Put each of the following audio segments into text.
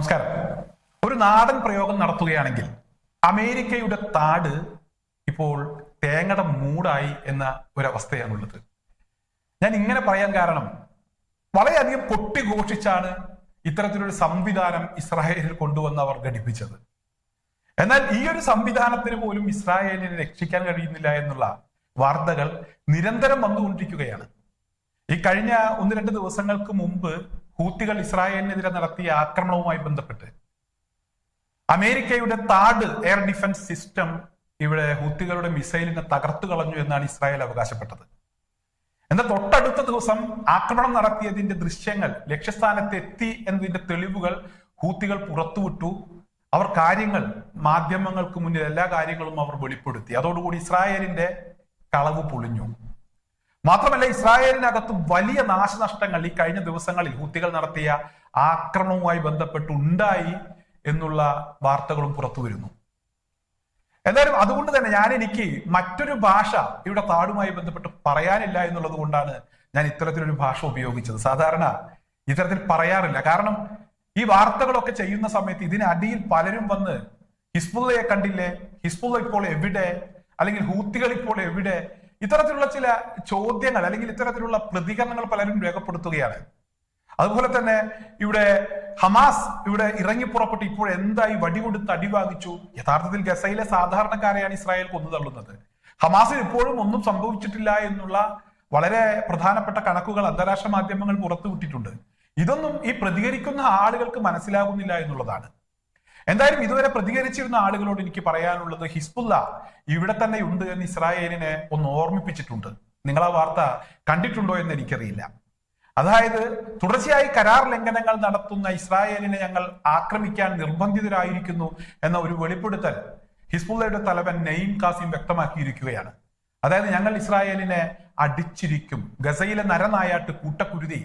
നമസ്കാരം. ഒരു നാടൻ പ്രയോഗം നടത്തുകയാണെങ്കിൽ അമേരിക്കയുടെ താട് ഇപ്പോൾ തേങ്ങയുടെ മൂടായി എന്ന ഒരവസ്ഥയാണുള്ളത് ഞാൻ ഇങ്ങനെ പറയാൻ കാരണം വളരെയധികം പൊട്ടിഘോഷിച്ചാണ് ഇത്തരത്തിലൊരു സംവിധാനം ഇസ്രായേലിൽ കൊണ്ടുവന്ന് അവർ ഘടിപ്പിച്ചത്. എന്നാൽ ഈ ഒരു സംവിധാനത്തിന് പോലും ഇസ്രായേലിനെ രക്ഷിക്കാൻ കഴിയുന്നില്ല എന്നുള്ള വാർത്തകൾ നിരന്തരം വന്നുകൊണ്ടിരിക്കുകയാണ്. ഈ കഴിഞ്ഞ ഒന്ന് രണ്ട് ദിവസങ്ങൾക്ക് മുമ്പ് ഹൂത്തികൾ ഇസ്രായേലിനെതിരെ നടത്തിയ ആക്രമണവുമായി ബന്ധപ്പെട്ട്. അമേരിക്കയുടെ താഡ് എയർ ഡിഫൻസ് സിസ്റ്റം ഇവിടെ ഹൂത്തികളുടെ മിസൈലിനെ തകർത്തു കളഞ്ഞു എന്നാണ് ഇസ്രായേൽ അവകാശപ്പെട്ടത്. എന്നാൽ തൊട്ടടുത്ത ദിവസം ആക്രമണം നടത്തിയതിന്റെ ദൃശ്യങ്ങൾ ലക്ഷ്യസ്ഥാനത്ത് എത്തി എന്നതിന്റെ തെളിവുകൾ ഹൂത്തികൾ പുറത്തുവിട്ടു. അവർ കാര്യങ്ങൾ മാധ്യമങ്ങൾക്ക് മുന്നിൽ എല്ലാ കാര്യങ്ങളും അവർ വെളിപ്പെടുത്തി. അതോടുകൂടി ഇസ്രായേലിന്റെ കളവ് പൊളിഞ്ഞു. മാത്രമല്ല ഇസ്രായേലിനകത്ത് വലിയ നാശനഷ്ടങ്ങൾ ഈ കഴിഞ്ഞ ദിവസങ്ങളിൽ ഹൂത്തികൾ നടത്തിയ ആക്രമണവുമായി ബന്ധപ്പെട്ട് ഉണ്ടായി എന്നുള്ള വാർത്തകളും പുറത്തു വരുന്നു. എന്തായാലും അതുകൊണ്ട് തന്നെ ഞാൻ എനിക്ക് മറ്റൊരു ഭാഷ ഇവിടെ താടുമായി ബന്ധപ്പെട്ട് പറയാനില്ല എന്നുള്ളത് കൊണ്ടാണ് ഞാൻ ഇത്തരത്തിലൊരു ഭാഷ ഉപയോഗിച്ചത്. സാധാരണ ഇത്തരത്തിൽ പറയാറില്ല. കാരണം ഈ വാർത്തകളൊക്കെ ചെയ്യുന്ന സമയത്ത് ഇതിനടിയിൽ പലരും വന്ന് ഹിസ്ബുള്ളയെ കണ്ടില്ലേ? ഹിസ്ബുള്ള ഇപ്പോൾ എവിടെ? അല്ലെങ്കിൽ ഹൂത്തികൾ ഇപ്പോൾ എവിടെ? ഇത്തരത്തിലുള്ള ചില ചോദ്യങ്ങൾ അല്ലെങ്കിൽ ഇത്തരത്തിലുള്ള പ്രതികരണങ്ങൾ പലരും രേഖപ്പെടുത്തുകയാണ്. അതുപോലെ തന്നെ ഇവിടെ ഹമാസ് ഇവിടെ ഇറങ്ങി പുറപ്പെട്ട് ഇപ്പോൾ എന്തായി വടികൊടുത്ത് അടി വാങ്ങിച്ചു? യഥാർത്ഥത്തിൽ ഗസയിലെ സാധാരണക്കാരെയാണ് ഇസ്രായേൽ കൊന്നു തള്ളുന്നത്. ഹമാസിന് ഇപ്പോഴും ഒന്നും സംഭവിച്ചിട്ടില്ല എന്നുള്ള വളരെ പ്രധാനപ്പെട്ട കണക്കുകൾ അന്താരാഷ്ട്ര മാധ്യമങ്ങൾ പുറത്തുവിട്ടിട്ടുണ്ട്. ഇതൊന്നും ഈ പ്രതികരിക്കുന്ന ആളുകൾക്ക് മനസ്സിലാകുന്നില്ല എന്നുള്ളതാണ്. എന്തായാലും ഇതുവരെ പ്രതികരിച്ചിരുന്ന ആളുകളോട് എനിക്ക് പറയാനുള്ളത് ഹിസ്ബുല്ല ഇവിടെ തന്നെ ഉണ്ട് എന്ന് ഇസ്രായേലിനെ ഒന്ന് ഓർമ്മിപ്പിച്ചിട്ടുണ്ട്. നിങ്ങൾ ആ വാർത്ത കണ്ടിട്ടുണ്ടോ എന്ന് എനിക്കറിയില്ല. അതായത് തുടർച്ചയായി കരാർ ലംഘനങ്ങൾ നടത്തുന്ന ഇസ്രായേലിനെ ഞങ്ങൾ ആക്രമിക്കാൻ നിർബന്ധിതരായിരിക്കുന്നു എന്ന ഒരു വെളിപ്പെടുത്തൽ ഹിസ്ബുള്ളയുടെ തലവൻ നെയ്ം കാസിം വ്യക്തമാക്കിയിരിക്കുകയാണ്. അതായത് ഞങ്ങൾ ഇസ്രായേലിനെ അടിച്ചിരിക്കും. ഗസയിലെ നരനായാട്ട് കൂട്ടക്കുരുതി.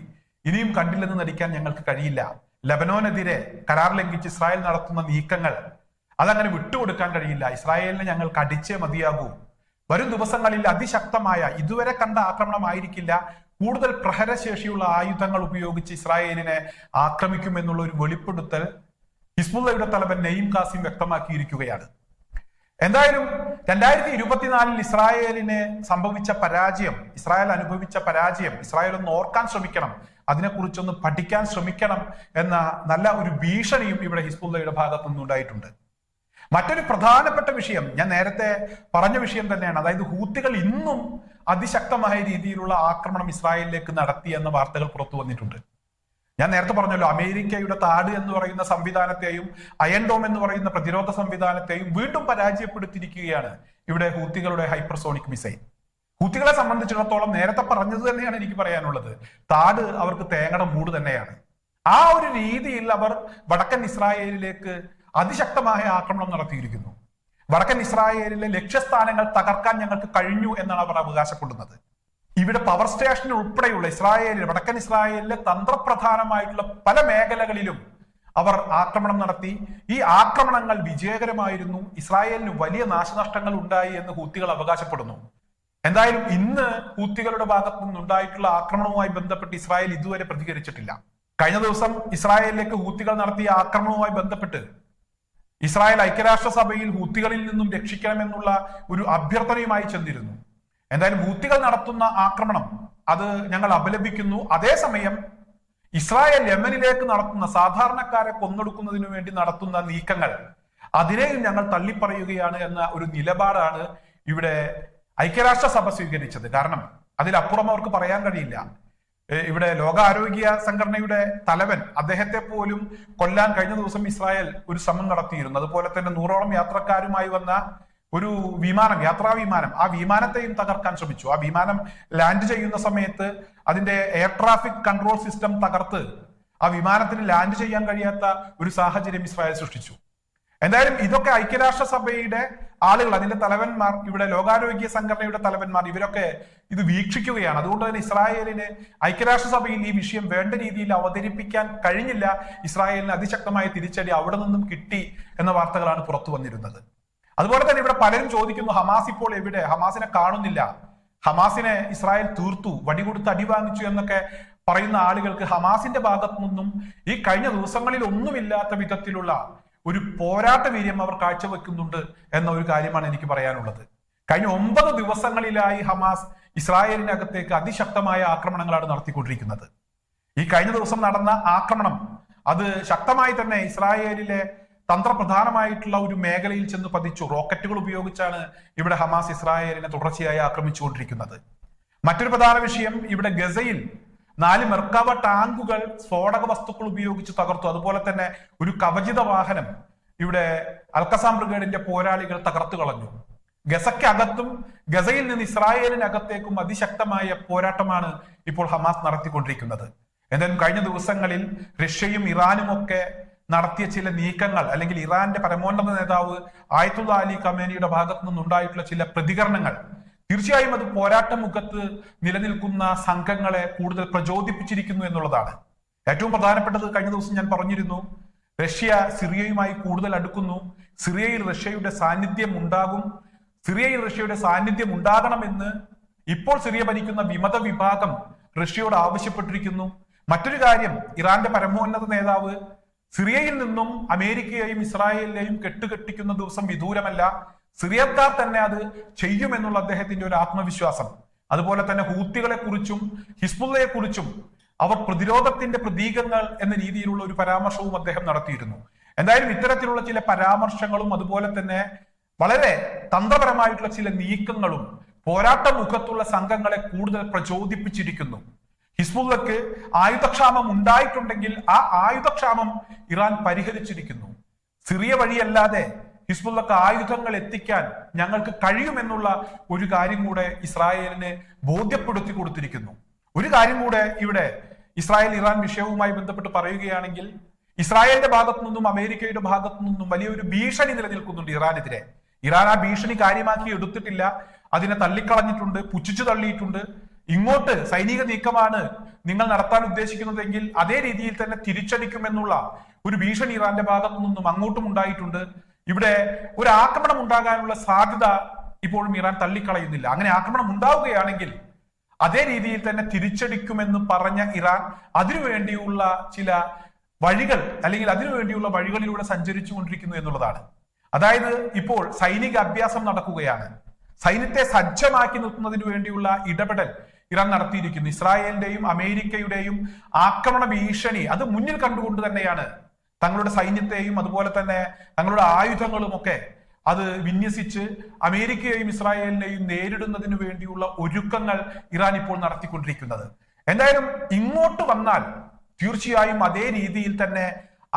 ഇനിയും കണ്ടില്ലെന്ന് നടിക്കാൻ ഞങ്ങൾക്ക് കഴിയില്ല. ലബനോനെതിരെ കരാർ ലംഘിച്ച് ഇസ്രായേൽ നടത്തുന്ന നീക്കങ്ങൾ അതങ്ങനെ വിട്ടുകൊടുക്കാൻ കഴിയില്ല. ഇസ്രായേലിനെ ഞങ്ങൾ കടിച്ചേ മതിയാകൂ. വരും ദിവസങ്ങളിൽ അതിശക്തമായ ഇതുവരെ കണ്ട ആക്രമണമായിരിക്കില്ല കൂടുതൽ പ്രഹരശേഷിയുള്ള ആയുധങ്ങൾ ഉപയോഗിച്ച് ഇസ്രായേലിനെ ആക്രമിക്കുമെന്നുള്ള ഒരു വെളിപ്പെടുത്തൽ ഹിസ്ബുള്ളയുടെ തലവൻ നെയ്ം കാസിം വ്യക്തമാക്കിയിരിക്കുകയാണ്. എന്തായാലും രണ്ടായിരത്തി ഇരുപത്തിനാലിൽ ഇസ്രായേലിന് സംഭവിച്ച പരാജയം ഇസ്രായേൽ അനുഭവിച്ച പരാജയം ഇസ്രായേൽ ഒന്ന് ഓർക്കാൻ ശ്രമിക്കണം അതിനെക്കുറിച്ചൊന്ന് പഠിക്കാൻ ശ്രമിക്കണം എന്ന നല്ല ഒരു ഭീഷണിയും ഇവിടെ ഹിസ്ബുല്ലയുടെ ഭാഗത്തു നിന്നുണ്ടായിട്ടുണ്ട്. മറ്റൊരു പ്രധാനപ്പെട്ട വിഷയം ഞാൻ നേരത്തെ പറഞ്ഞ വിഷയം തന്നെയാണ്. അതായത് ഹൂത്തികൾ ഇന്നും അതിശക്തമായ രീതിയിലുള്ള ആക്രമണം ഇസ്രായേലിലേക്ക് നടത്തി എന്ന വാർത്തകൾ പുറത്തു വന്നിട്ടുണ്ട്. ഞാൻ നേരത്തെ പറഞ്ഞല്ലോ അമേരിക്കയുടെ താട് എന്ന് പറയുന്ന സംവിധാനത്തെയും അയൻഡോം എന്ന് പറയുന്ന പ്രതിരോധ സംവിധാനത്തെയും വീണ്ടും പരാജയപ്പെടുത്തിയിരിക്കുകയാണ് ഇവിടെ ഹൂത്തികളുടെ ഹൈപ്പർസോണിക് മിസൈൽ ഹൂത്തികളെ സംബന്ധിച്ചിടത്തോളം നേരത്തെ പറഞ്ഞത് തന്നെയാണ് എനിക്ക് പറയാനുള്ളത്. താട് അവർക്ക് തേങ്ങയുടെ മൂട് തന്നെയാണ്. ആ ഒരു രീതിയിൽ അവർ വടക്കൻ ഇസ്രായേലിലേക്ക് അതിശക്തമായ ആക്രമണം നടത്തിയിരിക്കുന്നു. വടക്കൻ ഇസ്രായേലിലെ ലക്ഷ്യസ്ഥാനങ്ങൾ തകർക്കാൻ ഞങ്ങൾക്ക് കഴിഞ്ഞു എന്നാണ് അവർ അവകാശപ്പെടുന്നത്. ഇവിടെ പവർ സ്റ്റേഷൻ ഉൾപ്പെടെയുള്ള ഇസ്രായേലിൽ വടക്കൻ ഇസ്രായേലിലെ തന്ത്രപ്രധാനമായിട്ടുള്ള പല മേഖലകളിലും അവർ ആക്രമണം നടത്തി. ഈ ആക്രമണങ്ങൾ വിജയകരമായിരുന്നു. ഇസ്രായേലിന് വലിയ നാശനഷ്ടങ്ങൾ ഉണ്ടായി എന്ന് ഹൂത്തികൾ അവകാശപ്പെടുന്നു. എന്തായാലും ഇന്ന് ഹൂത്തികളുടെ ഭാഗത്തു നിന്നുണ്ടായിട്ടുള്ള ആക്രമണവുമായി ബന്ധപ്പെട്ട് ഇസ്രായേൽ ഇതുവരെ പ്രതികരിച്ചിട്ടില്ല. കഴിഞ്ഞ ദിവസം ഇസ്രായേലിലേക്ക് ഹൂത്തികൾ നടത്തിയ ആക്രമണവുമായി ബന്ധപ്പെട്ട് ഇസ്രായേൽ ഐക്യരാഷ്ട്ര സഭയിൽ ഹൂത്തികളിൽ നിന്നും രക്ഷിക്കണമെന്നുള്ള ഒരു അഭ്യർത്ഥനയുമായി ചെന്നിരുന്നു. എന്തായാലും ഹൂത്തികൾ നടത്തുന്ന ആക്രമണം അത് ഞങ്ങൾ അപലപിക്കുന്നു. അതേസമയം ഇസ്രായേൽ യമനിലേക്ക് നടത്തുന്ന സാധാരണക്കാരെ കൊന്നൊടുക്കുന്നതിനു വേണ്ടി നടത്തുന്ന നീക്കങ്ങൾ അതിനെയും ഞങ്ങൾ തള്ളിപ്പറയുകയാണ് എന്ന ഒരു നിലപാടാണ് ഇവിടെ ഐക്യരാഷ്ട്ര ഐക്യരാഷ്ട്രസഭ സ്വീകരിച്ചത്. കാരണം അതിലപ്പുറം അവർക്ക് പറയാൻ കഴിയില്ല. ഇവിടെ ലോകാരോഗ്യ സംഘടനയുടെ തലവൻ അദ്ദേഹത്തെ പോലും കൊല്ലാൻ കഴിഞ്ഞ ദിവസം ഇസ്രായേൽ ഒരു ശ്രമം നടത്തിയിരുന്നു. അതുപോലെ തന്നെ നൂറോളം യാത്രക്കാരുമായി വന്ന ഒരു വിമാനം യാത്രാ വിമാനം ആ വിമാനത്തെയും തകർക്കാൻ ശ്രമിച്ചു. ആ വിമാനം ലാൻഡ് ചെയ്യുന്ന സമയത്ത് അതിന്റെ എയർ ട്രാഫിക് കൺട്രോൾ സിസ്റ്റം തകർത്ത് ആ വിമാനത്തിന് ലാൻഡ് ചെയ്യാൻ കഴിയാത്ത ഒരു സാഹചര്യം ഇസ്രായേൽ സൃഷ്ടിച്ചു. എന്തായാലും ഇതൊക്കെ ഐക്യരാഷ്ട്ര സഭയുടെ ആളുകൾ അതിന്റെ തലവന്മാർ ഇവിടെ ലോകാരോഗ്യ സംഘടനയുടെ തലവന്മാർ ഇവരൊക്കെ ഇത് വീക്ഷിക്കുകയാണ്. അതുകൊണ്ട് തന്നെ ഇസ്രായേലിന് ഐക്യരാഷ്ട്രസഭയിൽ ഈ വിഷയം വേണ്ട രീതിയിൽ അവതരിപ്പിക്കാൻ കഴിഞ്ഞില്ല. ഇസ്രായേലിന് അതിശക്തമായ തിരിച്ചടി അവിടെ നിന്നും കിട്ടി എന്ന വാർത്തകളാണ് പുറത്തു വന്നിരുന്നത്. അതുപോലെ തന്നെ ഇവിടെ പലരും ചോദിക്കുന്നു ഹമാസ് ഇപ്പോൾ എവിടെ? ഹമാസിനെ കാണുന്നില്ല. ഹമാസിനെ ഇസ്രായേൽ തീർത്തു വടികൊടുത്ത് അടി വാങ്ങിച്ചു എന്നൊക്കെ പറയുന്ന ആളുകൾക്ക് ഹമാസിന്റെ ഭാഗത്തു നിന്നും ഈ കഴിഞ്ഞ ദിവസങ്ങളിൽ ഒന്നുമില്ലാത്ത വിധത്തിലുള്ള ഒരു പോരാട്ട വീര്യം അവർ കാഴ്ചവെക്കുന്നുണ്ട് എന്ന ഒരു കാര്യമാണ് എനിക്ക് പറയാനുള്ളത്. കഴിഞ്ഞ ഒമ്പത് ദിവസങ്ങളിലായി ഹമാസ് ഇസ്രായേലിനകത്തേക്ക് അതിശക്തമായ ആക്രമണങ്ങളാണ് നടത്തിക്കൊണ്ടിരിക്കുന്നത്. ഈ കഴിഞ്ഞ ദിവസം നടന്ന ആക്രമണം അത് ശക്തമായി തന്നെ ഇസ്രായേലിലെ തന്ത്രപ്രധാനമായിട്ടുള്ള ഒരു മേഖലയിൽ ചെന്ന് പതിച്ചു. റോക്കറ്റുകൾ ഉപയോഗിച്ചാണ് ഇവിടെ ഹമാസ് ഇസ്രായേലിനെ തുടർച്ചയായി ആക്രമിച്ചുകൊണ്ടിരിക്കുന്നത്. മറ്റൊരു പ്രധാന വിഷയം ഇവിടെ ഗസയിൽ നാല് മെർക്കാവ ടാങ്കുകൾ സ്ഫോടക വസ്തുക്കൾ ഉപയോഗിച്ച് തകർത്തു. അതുപോലെ തന്നെ ഒരു കവചിത വാഹനം ഇവിടെ അൽക്കസാം ബ്രിഗേഡിന്റെ പോരാളികൾ തകർത്തു കളഞ്ഞു. ഗസയ്ക്കകത്തും ഗസയിൽ നിന്ന് ഇസ്രായേലിനകത്തേക്കും അതിശക്തമായ പോരാട്ടമാണ് ഇപ്പോൾ ഹമാസ് നടത്തിക്കൊണ്ടിരിക്കുന്നത്. എന്തായാലും കഴിഞ്ഞ ദിവസങ്ങളിൽ റഷ്യയും ഇറാനും ഒക്കെ നടത്തിയ ചില നീക്കങ്ങൾ അല്ലെങ്കിൽ ഇറാന്റെ പരമോന്നത നേതാവ് ആയത്തുള്ള അലി കമേനിയുടെ ഭാഗത്തു നിന്നുണ്ടായിട്ടുള്ള ചില പ്രതികരണങ്ങൾ തീർച്ചയായും അത് പോരാട്ട മുഖത്ത് നിലനിൽക്കുന്ന സംഘങ്ങളെ കൂടുതൽ പ്രചോദിപ്പിച്ചിരിക്കുന്നു എന്നുള്ളതാണ്. ഏറ്റവും പ്രധാനപ്പെട്ടത് കഴിഞ്ഞ ദിവസം ഞാൻ പറഞ്ഞിരുന്നു റഷ്യ സിറിയയുമായി കൂടുതൽ അടുക്കുന്നു. സിറിയയിൽ റഷ്യയുടെ സാന്നിധ്യം ഉണ്ടാകും. സിറിയയിൽ റഷ്യയുടെ സാന്നിധ്യം ഉണ്ടാകണമെന്ന് ഇപ്പോൾ സിറിയ ഭരിക്കുന്ന വിമത വിഭാഗം റഷ്യയോട് ആവശ്യപ്പെട്ടിരിക്കുന്നു. മറ്റൊരു കാര്യം ഇറാന്റെ പരമോന്നത നേതാവ് സിറിയയിൽ നിന്നും അമേരിക്കയെയും ഇസ്രായേലിനെയും കെട്ടുകെട്ടിക്കുന്ന ദിവസം വിദൂരമല്ല. സിറിയക്കാർ തന്നെ അത് ചെയ്യുമെന്നുള്ള അദ്ദേഹത്തിന്റെ ഒരു ആത്മവിശ്വാസം. അതുപോലെ തന്നെ ഹൂത്തികളെ കുറിച്ചും ഹിസ്ബുള്ളയെ കുറിച്ചും അവർ പ്രതിരോധത്തിന്റെ പ്രതീകങ്ങൾ എന്ന രീതിയിലുള്ള ഒരു പരാമർശവും അദ്ദേഹം നടത്തിയിരുന്നു. എന്തായാലും ഇത്തരത്തിലുള്ള ചില പരാമർശങ്ങളും അതുപോലെ തന്നെ വളരെ തന്ത്രപരമായിട്ടുള്ള ചില നീക്കങ്ങളും പോരാട്ട മുഖത്തുള്ള സംഘങ്ങളെ കൂടുതൽ പ്രചോദിപ്പിച്ചിരിക്കുന്നു. ഹിസ്ബുള്ളക്ക് ആയുധക്ഷാമം ഉണ്ടായിട്ടുണ്ടെങ്കിൽ ആ ആയുധക്ഷാമം ഇറാൻ പരിഹരിച്ചിരിക്കുന്നു. സിറിയ വഴിയല്ലാതെ ഹിസ്ബുള്ളക്ക് ആയുധങ്ങൾ എത്തിക്കാൻ ഞങ്ങൾക്ക് കഴിയുമെന്നുള്ള ഒരു കാര്യം കൂടെ ഇസ്രായേലിനെ ബോധ്യപ്പെടുത്തി കൊടുത്തിരിക്കുന്നു. ഒരു കാര്യം കൂടെ ഇവിടെ ഇസ്രായേൽ ഇറാൻ വിഷയവുമായി ബന്ധപ്പെട്ട് പറയുകയാണെങ്കിൽ ഇസ്രായേലിന്റെ ഭാഗത്തു നിന്നും അമേരിക്കയുടെ ഭാഗത്തു നിന്നും വലിയൊരു ഭീഷണി നിലനിൽക്കുന്നുണ്ട് ഇറാനെതിരെ. ഇറാൻ ആ ഭീഷണി കാര്യമാക്കി എടുത്തിട്ടില്ല. അതിനെ തള്ളിക്കളഞ്ഞിട്ടുണ്ട് പുച്ഛിച്ചു തള്ളിയിട്ടുണ്ട്. ഇങ്ങോട്ട് സൈനിക നീക്കമാണ് നിങ്ങൾ നടത്താൻ ഉദ്ദേശിക്കുന്നതെങ്കിൽ അതേ രീതിയിൽ തന്നെ തിരിച്ചടിക്കുമെന്നുള്ള ഒരു ഭീഷണി ഇറാന്റെ ഭാഗത്തു നിന്നും അങ്ങോട്ടും ഉണ്ടായിട്ടുണ്ട്. ഇവിടെ ഒരു ആക്രമണം ഉണ്ടാകാനുള്ള സാധ്യത ഇപ്പോഴും ഇറാൻ തള്ളിക്കളയുന്നില്ല. അങ്ങനെ ആക്രമണം ഉണ്ടാവുകയാണെങ്കിൽ അതേ രീതിയിൽ തന്നെ തിരിച്ചടിക്കുമെന്ന് പറഞ്ഞ ഇറാൻ അതിനുവേണ്ടിയുള്ള ചില വഴികൾ അല്ലെങ്കിൽ അതിനുവേണ്ടിയുള്ള വഴികളിലൂടെ സഞ്ചരിച്ചു കൊണ്ടിരിക്കുന്നു എന്നുള്ളതാണ്. അതായത് ഇപ്പോൾ സൈനിക അഭ്യാസം നടക്കുകയാണ്. സൈന്യത്തെ സജ്ജമാക്കി നിർത്തുന്നതിന് വേണ്ടിയുള്ള ഇടപെടൽ ഇറാൻ നടത്തിയിരിക്കുന്നു. ഇസ്രായേലിന്റെയും അമേരിക്കയുടെയും ആക്രമണ ഭീഷണി അത് മുന്നിൽ കണ്ടുകൊണ്ട് തന്നെയാണ് തങ്ങളുടെ സൈന്യത്തെയും അതുപോലെ തന്നെ തങ്ങളുടെ ആയുധങ്ങളും ഒക്കെ അത് വിന്യസിച്ച് അമേരിക്കയെയും ഇസ്രായേലിനെയും നേരിടുന്നതിന് വേണ്ടിയുള്ള ഒരുക്കങ്ങൾ ഇറാൻ ഇപ്പോൾ നടത്തിക്കൊണ്ടിരിക്കുന്നത്. എന്തായാലും ഇങ്ങോട്ട് വന്നാൽ തീർച്ചയായും അതേ രീതിയിൽ തന്നെ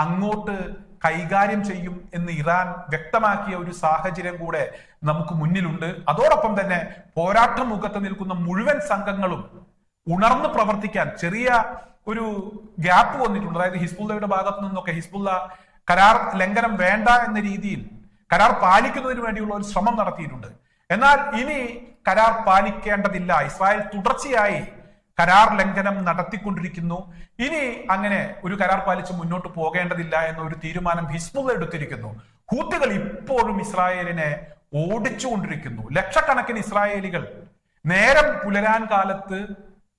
അങ്ങോട്ട് കൈകാര്യം ചെയ്യും എന്ന് ഇറാൻ വ്യക്തമാക്കിയ ഒരു സാഹചര്യം കൂടെ നമുക്ക് മുന്നിലുണ്ട്. അതോടൊപ്പം തന്നെ പോരാട്ട മുഖത്ത് നിൽക്കുന്ന മുഴുവൻ സംഘങ്ങളും ഉണർന്ന് പ്രവർത്തിക്കാൻ ചെറിയ ഒരു ഗ്യാപ്പ് വന്നിട്ടുണ്ട്. അതായത് ഹിസ്ബുല്ലയുടെ ഭാഗത്തു നിന്നൊക്കെ ഹിസ്ബുല്ല കരാർ ലംഘനം വേണ്ട എന്ന രീതിയിൽ കരാർ പാലിക്കുന്നതിന് വേണ്ടിയുള്ള ഒരു ശ്രമം നടത്തിയിട്ടുണ്ട്. എന്നാൽ ഇനി കരാർ പാലിക്കേണ്ടതില്ല. ഇസ്രായേൽ തുടർച്ചയായി കരാർ ലംഘനം നടത്തിക്കൊണ്ടിരിക്കുന്നു. ഇനി അങ്ങനെ ഒരു കരാർ പാലിച്ച് മുന്നോട്ട് പോകേണ്ടതില്ല എന്ന ഒരു തീരുമാനം ഹിസ്ബുൾ എടുത്തിരിക്കുന്നു. ഹൂത്തുകൾ ഇപ്പോഴും ഇസ്രായേലിനെ ഓടിച്ചുകൊണ്ടിരിക്കുന്നു. ലക്ഷക്കണക്കിന് ഇസ്രായേലികൾ നേരം പുലരാൻ കാലത്ത്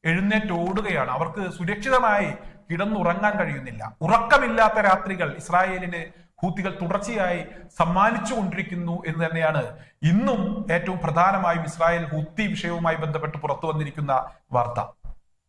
എഴുന്നേറ്റ് ഓടുകയാണ്. അവർക്ക് സുരക്ഷിതമായി കിടന്നുറങ്ങാൻ കഴിയുന്നില്ല. ഉറക്കമില്ലാത്ത രാത്രികൾ ഇസ്രായേലിന് ഹൂത്തികൾ തുടർച്ചയായി സമ്മാനിച്ചു കൊണ്ടിരിക്കുന്നു എന്ന് തന്നെയാണ് ഇന്നും ഏറ്റവും പ്രധാനമായും ഇസ്രായേൽ ഹൂത്തി വിഷയവുമായി ബന്ധപ്പെട്ട് പുറത്തു വന്നിരിക്കുന്ന വാർത്ത.